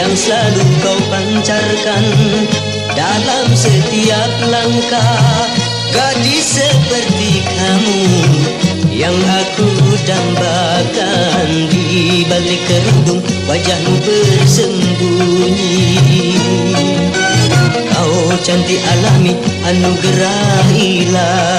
Yang selalu kau pancarkan Dalam setiap langkah. Gadis seperti kamu Yang aku dambakan Di balik kerudung wajahmu bersembunyi. Kau cantik alami anugerah ilahi